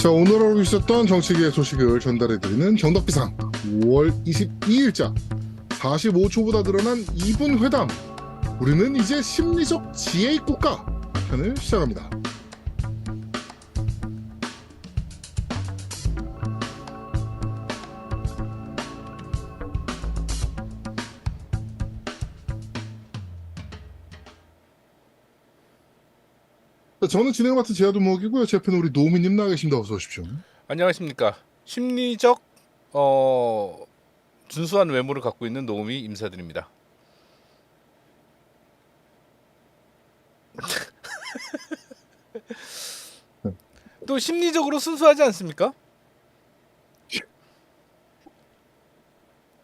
자, 오늘 하고 있었던 정치계의 소식을 전달해드리는 정덕비상. 5월 22일자. 45초보다 늘어난 2분 회담. 우리는 이제 심리적 지혜 국가. 편을 시작합니다. 저는 진행 맡은 제아도목이고요. 제 옆에는 우리 노미님 나와 계십니다. 어서 오십시오. 안녕하십니까. 심리적 어 준수한 외모를 갖고 있는 노우미 임사드립니다. 또 심리적으로 순수하지 않습니까?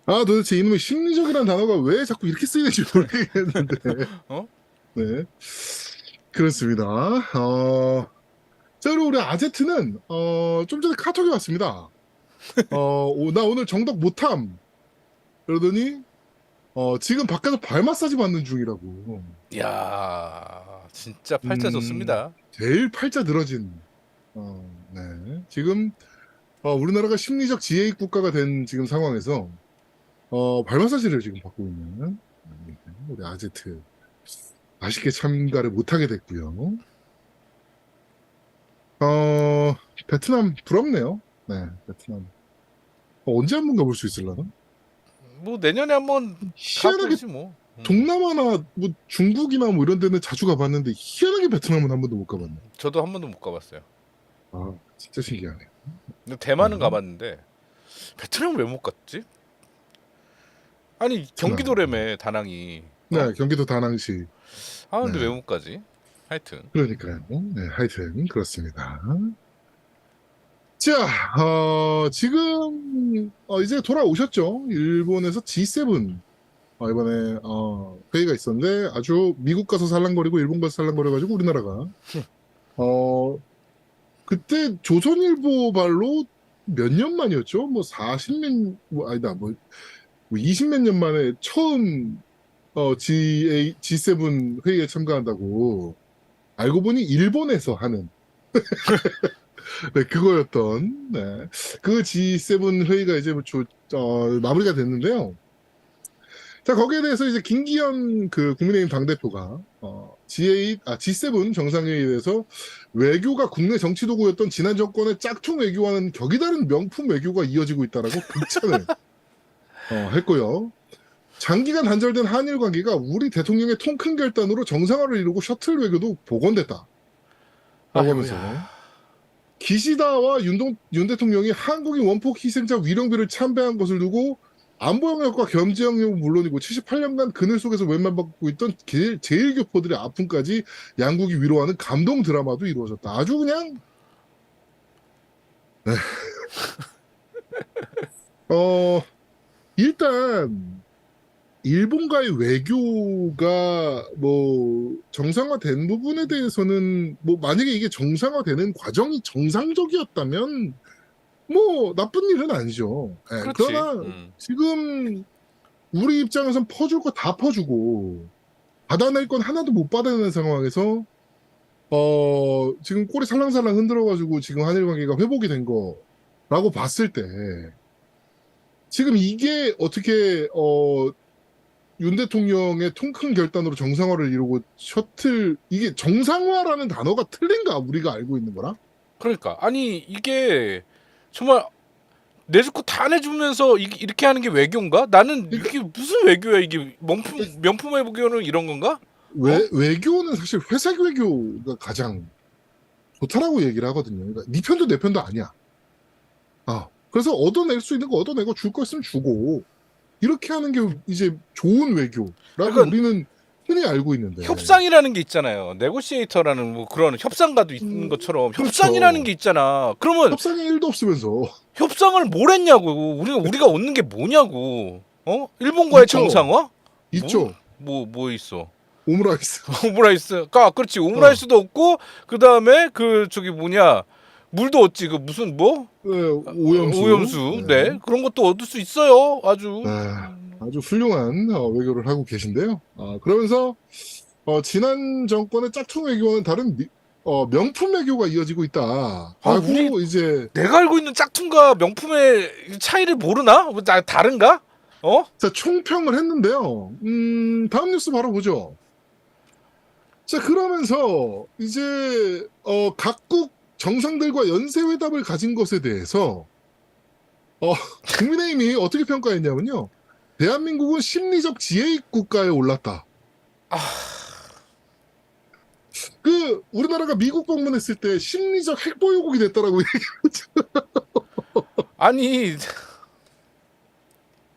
아 도대체 이놈의 심리적이라는 단어가 왜 자꾸 이렇게 쓰이는지 모르겠는데 어? 네 그렇습니다 어, 자 그리고 우리 아제트는 어, 좀 전에 카톡이 왔습니다 어, 오, 나 오늘 정덕 못함 그러더니 어, 지금 밖에서 발 마사지 받는 중이라고 이야 진짜 팔자 음. 좋습니다. 제일 팔자 늘어진 어, 네. 지금 어, 우리나라가 심리적 지혜 국가가 된 지금 상황에서 어, 발 마사지를 지금 받고 있는 네, 우리 아제트 아쉽게 참가를 못하게 됐고요. 어, 베트남 부럽네요. 네, 베트남 어, 언제 한 번 가볼 수 있을라나? 뭐 내년에 한번 희한하게 가보지 뭐. 음. 동남아나 뭐 중국이나 뭐 이런 데는 자주 가봤는데 희한하게 베트남은 한 번도 못 가봤네. 저도 한 번도 못 가봤어요. 아, 진짜 신기하네. 근데 대만은 음. 가봤는데 베트남 왜 못 갔지? 아니 경기도래매 다낭이. 네, 경기도 다낭시. 아 근데 네. 가지? 하여튼 그러니까요. 네, 하여튼 그렇습니다. 자, 어, 지금 어, 이제 돌아오셨죠? 일본에서 G7 어, 이번에 어, 회의가 있었는데 아주 미국 가서 살랑거리고 일본 가서 살랑거려가지고 우리나라가 어 그때 조선일보 발로 몇 년 만이었죠? 뭐 40년 뭐 아니다 뭐, 뭐 20몇 년 만에 처음 어, G, G7 회의에 참가한다고 알고 보니 일본에서 하는 네, 그거였던 네. 그 G7 회의가 이제 뭐 조- 어, 마무리가 됐는데요. 자 거기에 대해서 이제 김기현 그 국민의힘 당 대표가 어, G8 아 G7 정상회의에 대해서 외교가 국내 정치 도구였던 지난 정권의 짝퉁 외교와는 격이 다른 명품 외교가 이어지고 있다라고 극찬을 어, 했고요. 장기간 단절된 한일 관계가 우리 대통령의 통 큰 결단으로 정상화를 이루고 셔틀 외교도 복원됐다. 라고 하면서. 기시다와 윤동, 윤 대통령이 한국인 원폭 희생자 위령비를 참배한 것을 두고 안보 영역과 겸지 영역은 물론이고 78년간 그늘 속에서 웬만받고 있던 제- 제일 교포들의 아픔까지 양국이 위로하는 감동 드라마도 이루어졌다. 아주 그냥 네. 어 일단 일본과의 외교가 뭐 정상화된 부분에 대해서는 뭐 만약에 이게 정상화되는 과정이 정상적이었다면 뭐 나쁜 일은 아니죠. 예, 그렇지. 그러나 음. 지금 우리 입장에선 퍼줄 거 다 퍼주고 받아낼 건 하나도 못 받아내는 상황에서 어 지금 꼬리 살랑살랑 흔들어가지고 지금 한일 관계가 회복이 된 거라고 봤을 때 지금 이게 어떻게 어 윤 대통령의 통큰 결단으로 정상화를 이루고 셔틀 이게 정상화라는 단어가 틀린가 우리가 알고 있는 거랑 그러니까 아니 이게 정말 거다 내주면서 이- 이렇게 하는 게 외교인가? 나는 그러니까 이게 무슨 외교야 이게 명품 명품 외교는 이런 건가? 외, 외교는 사실 회색 외교가 가장 좋다라고 얘기를 하거든요. 그러니까 네 편도 내 편도 아니야. 아, 그래서 얻어낼 수 있는 거 얻어내고 줄 거 있으면 주고 이렇게 하는 게 이제 좋은 외교라고 그러니까 우리는 흔히 알고 있는데 협상이라는 게 있잖아요. 네고시에이터라는 뭐 그런 협상가도 있는 음, 것처럼 그렇죠. 협상이라는 게 있잖아. 그러면 협상이 일도 없으면서 협상을 뭘 했냐고. 우리가 우리가 얻는 게 뭐냐고. 어? 일본과의 있죠. 정상화? 있죠. 뭐뭐 있어? 오므라이스. 오므라이스가 그렇지 오므라이스도 없고 그 다음에 그 저기 뭐냐 물도 얻지 그 무슨 뭐 네, 오염수. 오염수 네. 그런 것도 얻을 수 있어요 아주 네, 아주 훌륭한 어, 외교를 하고 계신데요. 어, 그러면서 어, 지난 정권의 짝퉁 외교와는 다른 미- 어, 명품 외교가 이어지고 있다. 아, 라고 우리- 이제 내가 알고 있는 짝퉁과 명품의 차이를 모르나? 뭐 다- 다른가? 어? 자, 총평을 했는데요. 음, 다음 뉴스 바로 보죠. 자, 그러면서 이제 어, 각국 정상들과 연쇄회담을 가진 것에 대해서 어, 국민의힘이 어떻게 평가했냐면요. 대한민국은 심리적 지혜익 국가에 올랐다. 아. 그 우리나라가 미국 방문했을 때 심리적 핵보유국이 됐다라고 아니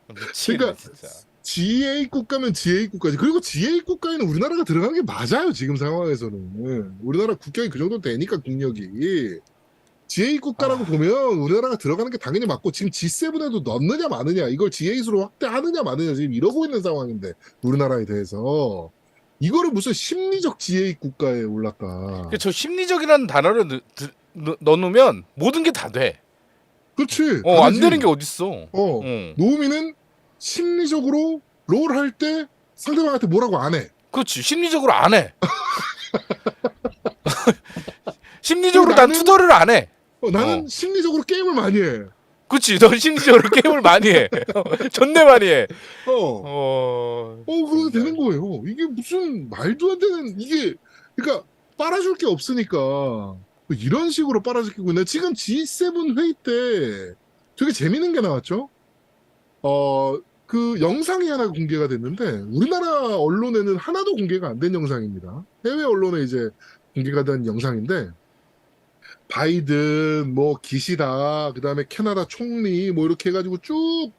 미치겠네 그러니까 진짜. GA 국가면 GA 국가지. 그리고 GA 국가에는 우리나라가 들어가는 게 맞아요. 지금 상황에서는. 우리나라 국경이 그 정도 되니까 국력이. GA 국가라고 아. 보면 우리나라가 들어가는 게 당연히 맞고 지금 G7에도 넣느냐 마느냐 이걸 GA수로 확대하느냐 마느냐 지금 이러고 있는 상황인데 우리나라에 대해서 이거를 무슨 심리적 GA 국가에 올랐다. 그저 심리적이라는 단어를 넣, 드- 넣- 넣어놓으면 모든 게 다 돼. 그렇지. 어, 안. 되는 게 어딨어. 어. 응. 노우미는 심리적으로 롤 할 때 상대방한테 뭐라고 안 해. 그렇지. 심리적으로 안 해. 심리적으로 난 나는- 투덜을 안 해. 어, 나는 어. 심리적으로 게임을 많이 해. 그렇지. 넌 심리적으로 게임을 많이 해. 존내 많이 해. 어. 어. 어, 그래도 되는 거예요. 이게 무슨 말도 안 되는, 이게, 그러니까 빨아줄 게 없으니까 뭐 이런 식으로 빨아들이고 있네. 지금 G7 회의 때 되게 재밌는 게 나왔죠? 어, 그 영상이 하나 공개가 됐는데 우리나라 언론에는 하나도 공개가 안 된 영상입니다. 해외 언론에 이제 공개가 된 영상인데 바이든, 뭐 기시다, 그 다음에 캐나다 총리 뭐 이렇게 해가지고 쭉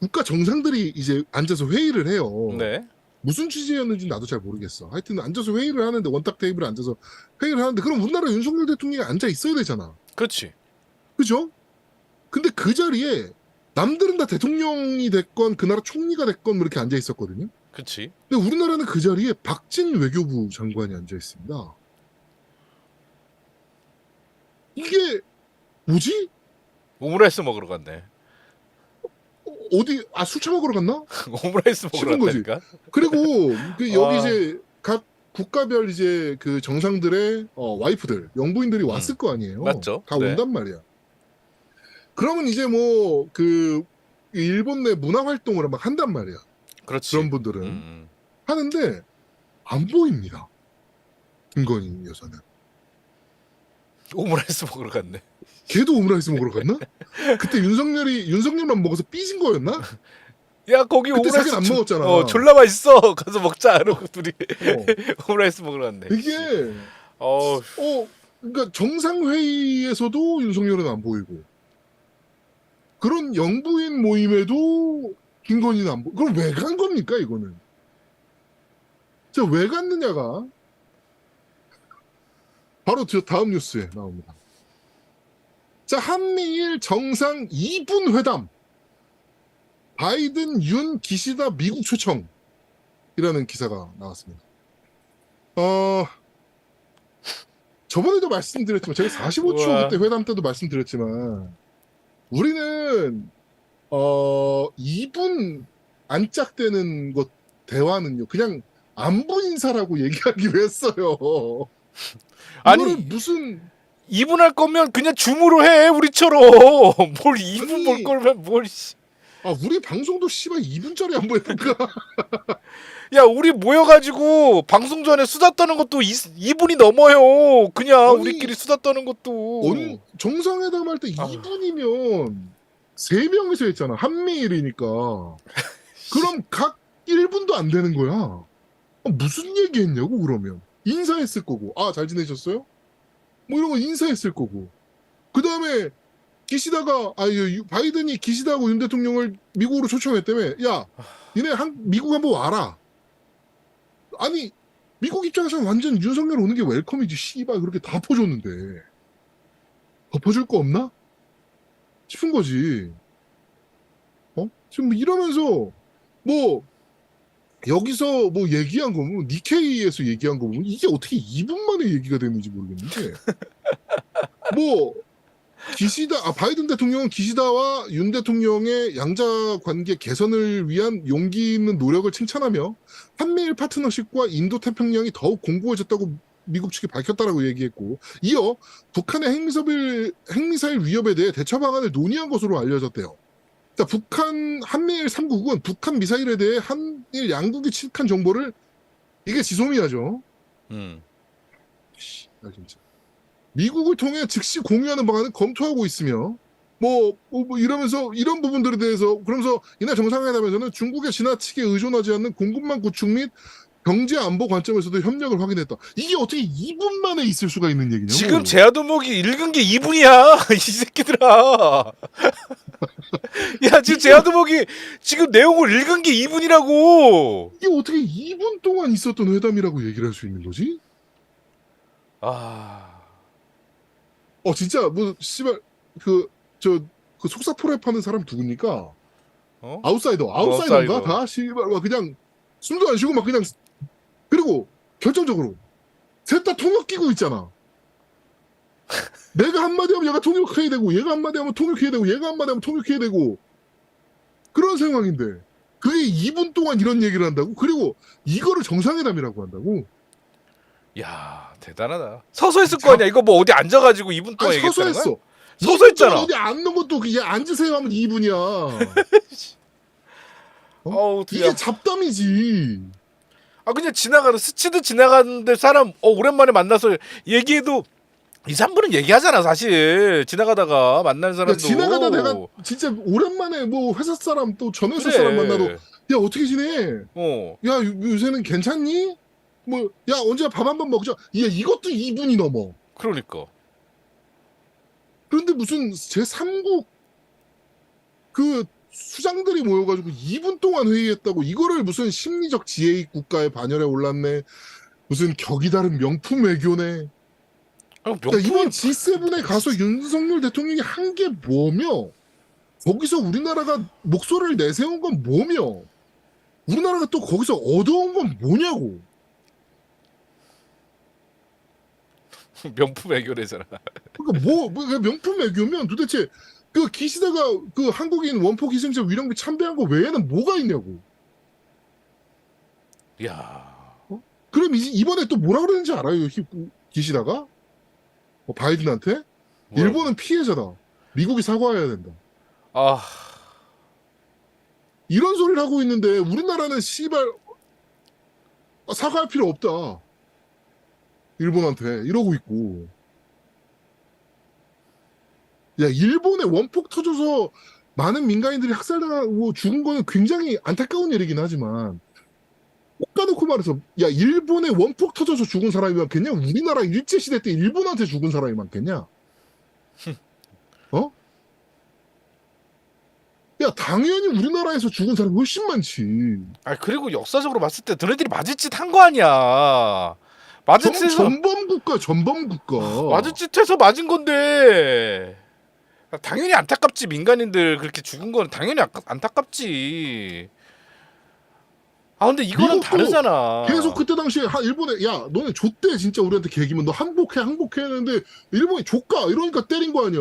국가 정상들이 이제 앉아서 회의를 해요. 네. 무슨 취지였는지 나도 잘 모르겠어. 하여튼 앉아서 회의를 하는데 원탁 테이블에 앉아서 회의를 하는데 그럼 우리나라 윤석열 대통령이 앉아 있어야 되잖아. 그렇지. 그죠? 근데 그 자리에 남들은 다 대통령이 됐건 그 나라 총리가 됐건 뭐 이렇게 앉아 있었거든요. 그렇지. 근데 우리나라는 그 자리에 박진 외교부 장관이 앉아 있습니다. 이게 뭐지? 오므라이스 먹으러 갔네. 어, 어디 아술 처먹으러 갔나? 오므라이스 먹으러 싫은 거지. 갔다니까. 그리고 그 여기 아. 이제 각 국가별 이제 그 정상들의 어, 와이프들, 영부인들이 왔을 거 아니에요. 음. 맞죠. 다 네. 온단 말이야. 그러면 이제 뭐 그 일본 내 문화 활동을 막 한단 말이야. 그렇지. 그런 분들은 음. 하는데 안 보입니다. 김건희 여사는. 오므라이스 먹으러 갔네. 걔도 오므라이스 먹으러 갔나? 그때 윤석열이 윤석열만 먹어서 삐진 거였나? 야 거기 그때 오므라이스 자기는 안 조- 먹었잖아. 어 졸라 맛있어. 가서 먹자. 이러고 둘이 어. 오므라이스 먹으러 갔네. 이게 어 어, 그러니까 정상 회의에서도 윤석열은 안 보이고 그런 영부인 모임에도 김건희는 안 그럼 왜 간 겁니까 이거는? 자, 왜 갔느냐가 바로 저 다음 뉴스에 나옵니다. 자, 한미일 정상 2분 회담 바이든, 윤, 기시다 미국 초청이라는 기사가 나왔습니다. 어, 저번에도 말씀드렸지만 제가 45초 우와. 그때 회담 때도 말씀드렸지만 우리는 어 2분 안짝되는 것 대화는요 그냥 안부 인사라고 얘기하기로 했어요. 아니 무슨 이분 할 거면 그냥 줌으로 해 우리처럼 뭘 이분 아니. 볼 거면 뭘 씨. 아 우리 방송도 씨발 2분짜리 안 보였을까? 야 우리 모여가지고 방송 전에 수다 떠는 것도 이, 2분이 넘어요 그냥 아니, 우리끼리 수다 떠는 것도 온- 정상회담 할때 아. 2분이면 3명이서 했잖아. 한미일이니까. 그럼 각 1분도 안 되는 거야. 아, 무슨 얘기 했냐고, 그러면. 인사했을 거고. 아, 잘 지내셨어요? 뭐 이런 거 인사했을 거고. 그 다음에 기시다가, 아, 유- 바이든이 기시다하고 윤 대통령을 미국으로 초청했다며. 야, 니네 한, 미국 한번 와라. 아니, 미국 입장에서는 완전 윤석열 오는 게 웰컴이지. 씨발, 그렇게 다 퍼줬는데. 덮어줄 거 없나? 싶은 거지. 어? 지금 뭐 이러면서 뭐 여기서 뭐 얘기한 거, 뭐 니케이에서 얘기한 거 보면 이게 어떻게 2분 만에 얘기가 되는지 모르겠는데. 뭐 기시다, 아 바이든 대통령은 기시다와 윤 대통령의 양자 관계 개선을 위한 용기 있는 노력을 칭찬하며 한미일 파트너십과 인도 태평양이 더욱 공고해졌다고 미국 측이 밝혔다라고 얘기했고 이어 북한의 핵미사일, 핵미사일 위협에 대해 대처 방안을 논의한 것으로 알려졌대요. 자, 북한 한미일 3국은 북한 미사일에 대해 한일 양국이 취득한 정보를 이게 지소미아죠. 음. 씨, 나 진짜. 미국을 통해 즉시 공유하는 방안을 검토하고 있으며 뭐, 뭐, 뭐 이러면서 이런 부분들에 대해서 그러면서 이날 정상회담에서는 중국에 지나치게 의존하지 않는 공급망 구축 및 경제 안보 관점에서도 협력을 확인했다. 이게 어떻게 2분 만에 있을 수가 있는 얘기냐고. 지금 제아도목이 읽은 게 2분이야 이 새끼들아 야 지금 제아도목이 지금 내용을 읽은 게 2분이라고 이게 어떻게 2분 동안 있었던 회담이라고 얘기를 할 수 있는 거지? 아 어 진짜 뭐 씨발 그저 그 속사포랩 하는 사람 누굽니까? 어? 아웃사이더 아웃사이더인가 아웃사이더. 다 씨발 막 그냥 숨도 안 쉬고 막 그냥 그리고 결정적으로 셋 다 통역 끼고 있잖아. 내가 한마디 하면 얘가 통역해야 되고 얘가 한마디 하면 통역해야 되고 얘가 한마디 하면 통역해야 되고 그런 상황인데 그게 2분 동안 이런 얘기를 한다고? 그리고 이거를 정상회담이라고 한다고? 야 대단하다 서서 했을 거 아니야 이거 뭐 어디 앉아가지고 2분 동안 아니 서서 얘기했다는 거야? 했어. 서서 했잖아 어디 앉는 것도 그냥 앉으세요 하면 2분이야. 어? 어우 이게 잡담이지. 아 그냥 지나가는 스치듯 지나가는데 사람 어 오랜만에 만나서 얘기해도 2, 3분은 얘기하잖아 사실 지나가다가 만난 그러니까 사람도 지나가다 내가 진짜 오랜만에 뭐 회사 사람 또 전 회사 그래. 사람 만나도 야 어떻게 지내? 어 야 요- 요새는 괜찮니? 뭐 야 언제 밥 한 번 먹자. 야 이것도 2분이 넘어. 그러니까 그런데 무슨 제 3국 그 수장들이 모여가지고 2분 동안 회의했다고 이거를 무슨 심리적 지혜 국가의 반열에 올랐네. 무슨 격이 다른 명품 외교네. 아, 명품 이번 G7에 가서 윤석열 대통령이 한 게 뭐며 거기서 우리나라가 목소리를 내세운 건 뭐며 우리나라가 또 거기서 얻어온 건 뭐냐고 명품 해결해잖아. 그러니까 뭐, 뭐 명품 외교면 도대체 그 기시다가 그 한국인 원폭 희생자 위령비 참배한 거 외에는 뭐가 있냐고. 야. 그럼 이제 이번에 또 뭐라 그러는지 알아요 히- 기시다가? 어, 바이든한테? 뭐야. 일본은 피해자다. 미국이 사과해야 된다. 아. 이런 소리를 하고 있는데 우리나라는 씨발 아, 사과할 필요 없다. 일본한테 이러고 있고. 야 일본에 원폭 터져서 많은 민간인들이 학살당하고 죽은 거는 굉장히 안타까운 일이긴 하지만 꼭 까놓고 말해서 야 일본에 원폭 터져서 죽은 사람이 많겠냐? 우리나라 일제 시대 때 일본한테 죽은 사람이 많겠냐? 어? 야 당연히 우리나라에서 죽은 사람이 훨씬 많지. 아 그리고 역사적으로 봤을 때 너네들이 맞을 짓 한 거 아니야 짓에서 전범 국가, 전범 국가. 짓해서 맞은 건데 아, 당연히 안타깝지 민간인들 그렇게 죽은 건 당연히 안타깝지 아 근데 이거는 미국도 다르잖아 계속 그때 당시에 하- 일본에 야 너네 족대 진짜 우리한테 개기면 너 항복해 항복해 했는데 일본이 족가 이러니까 때린 거 아니야.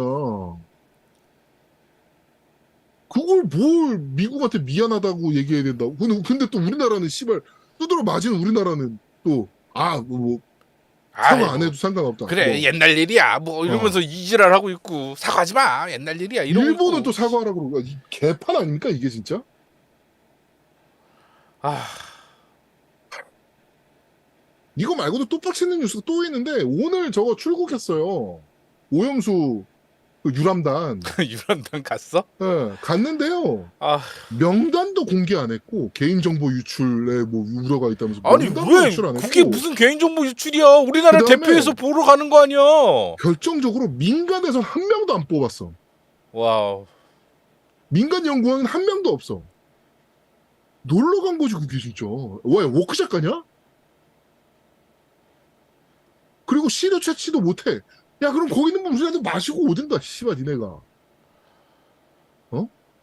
그걸 뭘 미국한테 미안하다고 얘기해야 된다고. 근데, 근데 또 우리나라는 씨발 두드러 맞은 우리나라는 또 아뭐 뭐, 사과 아이고, 안 해도 상관없다. 그래 뭐. 옛날 일이야 뭐 이러면서 이지랄 하고 있고 사과하지 마 옛날 일이야 이러고 일본은 있고. 또 사과하라고 그러고 이 개판 아닙니까 이게 진짜? 아 이거 말고도 또 빡치는 뉴스가 또 있는데 오늘 저거 출국했어요. 오영수 그 유람단 유람단 갔어? 예, 갔는데요. 아 명단도 공개 안 했고 개인정보 유출에 뭐 우려가 있다면서 아니 명단도 왜 유출 안 했고 그게 무슨 개인정보 유출이야 우리나라 그다음에- 대표해서 보러 가는 거 아니야 결정적으로 민간에서 한 명도 안 뽑았어. 와우 민간 연구원은 한 명도 없어. 놀러 간 거지 그게 진짜. 왜 워크샵 가냐? 그리고 시도 채취도 못해. 야 그럼 거기 있는 분 우리한테 마시고 오든가 씨발 니네가.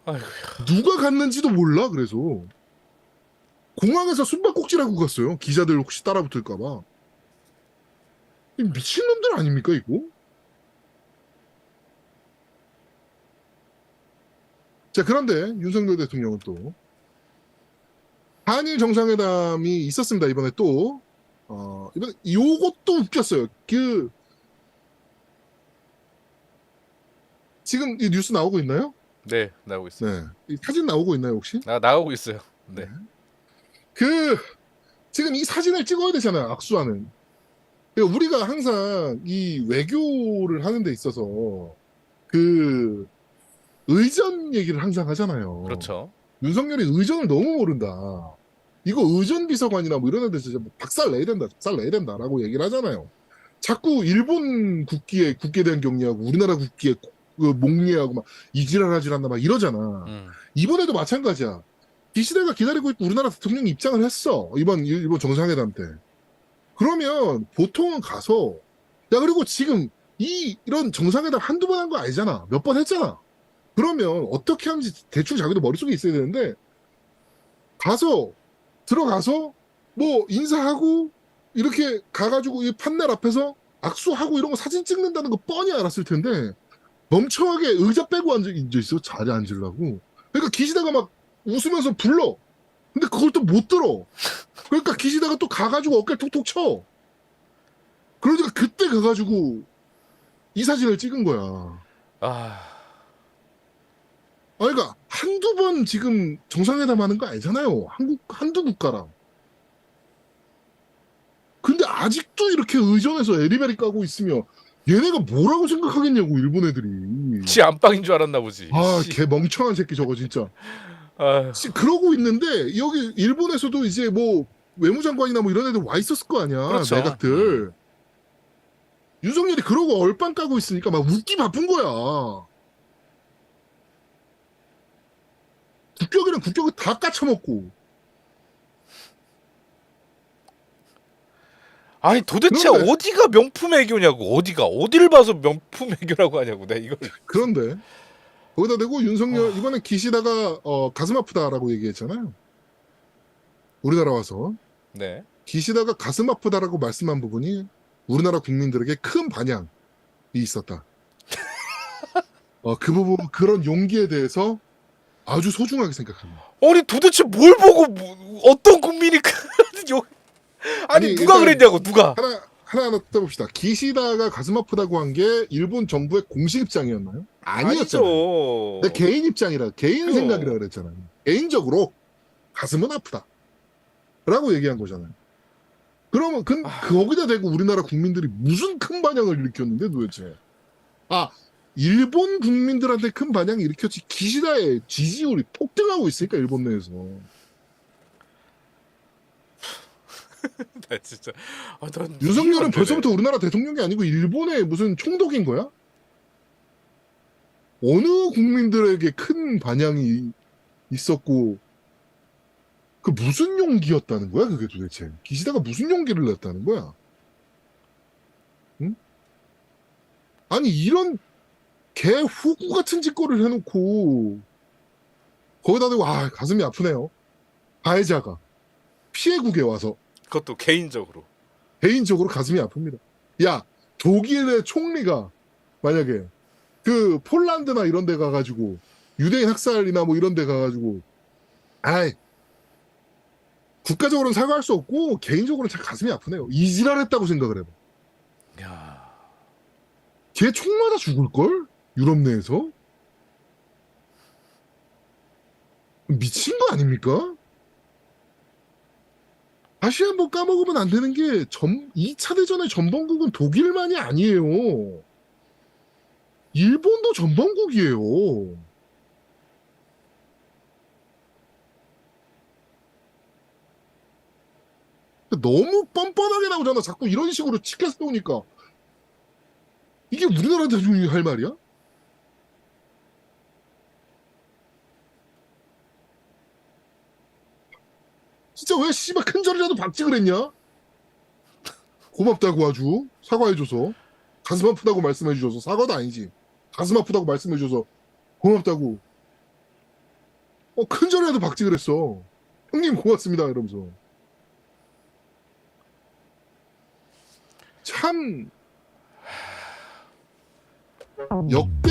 아이고 누가 갔는지도 몰라 그래서 공항에서 숨바꼭질하고 갔어요 기자들 혹시 따라붙을까봐 이 미친놈들 아닙니까 이거? 자 그런데 윤석열 대통령은 또 한일 정상회담이 있었습니다 이번에 또 어, 이번 요것도 웃겼어요. 그 지금 이 뉴스 나오고 있나요? 네 나오고 있어요. 네. 이 사진 나오고 있나요, 혹시? 나 나오고 있어요. 네. 그 지금 이 사진을 찍어야 되잖아요, 악수하는. 그러니까 우리가 항상 이 외교를 하는 데 있어서 그 의전 얘기를 항상 하잖아요. 그렇죠. 윤석열이 의전을 너무 모른다. 이거 의전 비서관이나 뭐 이런 애들 진짜 뭐 박살 내야 된다, 박살 내야 된다라고 얘기를 하잖아요. 자꾸 일본 국기에 국기에 대한 경리하고 우리나라 국기에 그 목리하고 막 이지랄하질 않나 막 이러잖아. 음. 이번에도 마찬가지야. 기시다가 기다리고 있고 우리나라 대통령이 입장을 했어. 이번 일- 일본 정상회담 때. 그러면 보통은 가서 야 그리고 지금 이 이런 정상회담 한두 번 한 거 아니잖아. 몇 번 했잖아. 그러면 어떻게 하는지 대충 자기도 머릿속에 있어야 되는데 가서 들어가서 뭐 인사하고 이렇게 가가지고 이 판넬 앞에서 악수하고 이런 거 사진 찍는다는 거 뻔히 알았을 텐데 멍청하게 의자 빼고 앉아 있어? 자리에 앉으려고. 그러니까 기시다가 막 웃으면서 불러. 근데 그걸 또 못 들어. 그러니까 기시다가 또 가가지고 어깨를 톡톡 쳐. 그러니까 그때 가가지고 이 사진을 찍은 거야. 아. 아, 그러니까 한두 번 지금 정상회담 하는 거 아니잖아요. 한국 한두 국가랑. 근데 아직도 이렇게 의전에서 에리베리 까고 있으면 얘네가 뭐라고 생각하겠냐고 일본 애들이. 지 안방인 줄 알았나 보지. 아, 씨. 개 멍청한 새끼 저거 진짜. 아휴. 씨, 그러고 있는데 여기 일본에서도 이제 뭐 외무장관이나 뭐 이런 애들 와 있었을 거 아니야. 그렇죠. 내각들. 윤석열이 그러고 얼빵 까고 있으니까 막 웃기 바쁜 거야. 국격이랑 국격을 다 까쳐먹고. 아니 도대체 그런데- 어디가 명품 애교냐고 어디가 어디를 봐서 명품 애교라고 하냐고 내가 이걸 그런데 거기다 대고 윤석열 아. 이번에 기시다가 어, 가슴 아프다라고 얘기했잖아요. 우리나라 와서 네 기시다가 가슴 아프다라고 말씀한 부분이 우리나라 국민들에게 큰 반향이 있었다. 어, 그 부분 그런 용기에 대해서 아주 소중하게 생각합니다. 아니 도대체 뭘 보고 뭐- 어떤 국민이 그 요- 아니 아니, 누가 일단- 그랬냐고 누가 하나 하나 떠봅시다. 기시다가 가슴 아프다고 한 게 일본 정부의 공식 입장이었나요? 아니었잖아요. 아니죠 내 개인 입장이라 개인 그럼. 생각이라 그랬잖아요. 개인적으로 가슴은 아프다. 라고 얘기한 거잖아요. 그러면 그, 아. 거기다 대고 우리나라 국민들이 무슨 큰 반향을 일으켰는데 도대체. 아, 일본 국민들한테 큰 반향을 일으켰지 기시다의 지지율이 폭등하고 있으니까 일본 내에서. 나 진짜 아, 난 이해가 윤석열은. 벌써부터 우리나라 대통령이 아니고 일본의 무슨 총독인 거야? 어느 국민들에게 큰 반향이 있었고 그 무슨 용기였다는 거야 그게 도대체 기시다가 무슨 용기를 냈다는 거야? 응? 아니 이런 개 후구 같은 짓거리를 해놓고 거기다 대고 아 가슴이 아프네요 가해자가 피해국에 와서 그것도 개인적으로 개인적으로 가슴이 아픕니다. 야, 독일의 총리가 만약에 그 폴란드나 이런 데 가가지고 유대인 학살이나 뭐 이런 데 가가지고 아이 국가적으로는 사과할 수 없고 개인적으로는 참 가슴이 아프네요. 이지랄했다고 생각을 해봐. 야 걔 총 맞아 죽을걸? 유럽 내에서? 미친 거 아닙니까? 다시 한번 까먹으면 안 되는 게 전, 2차 대전의 전범국은 독일만이 아니에요. 일본도 전범국이에요. 너무 뻔뻔하게 나오잖아. 자꾸 이런 식으로 치켜 세우니까. 이게 우리나라 대중이 할 말이야? 진짜 왜 씨발 큰 절이라도 박지 그랬냐? 고맙다고 아주 사과해줘서. 가슴 아프다고 말씀해주셔서. 사과도 아니지. 가슴 아프다고 말씀해줘서 고맙다고. 어 큰 절이라도 박지 그랬어. 형님 고맙습니다 이러면서. 참. 역대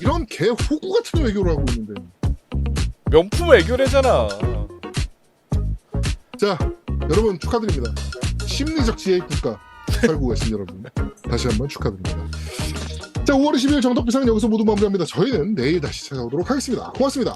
이런 개 호구 같은 외교를 하고 있는데 명품 애교래잖아 자 여러분 축하드립니다. 심리적 지혜 국가 살고 계신 여러분 다시 한번 축하드립니다. 자 5월 20일 정덕비상은 여기서 모두 마무리합니다. 저희는 내일 다시 찾아오도록 하겠습니다. 고맙습니다.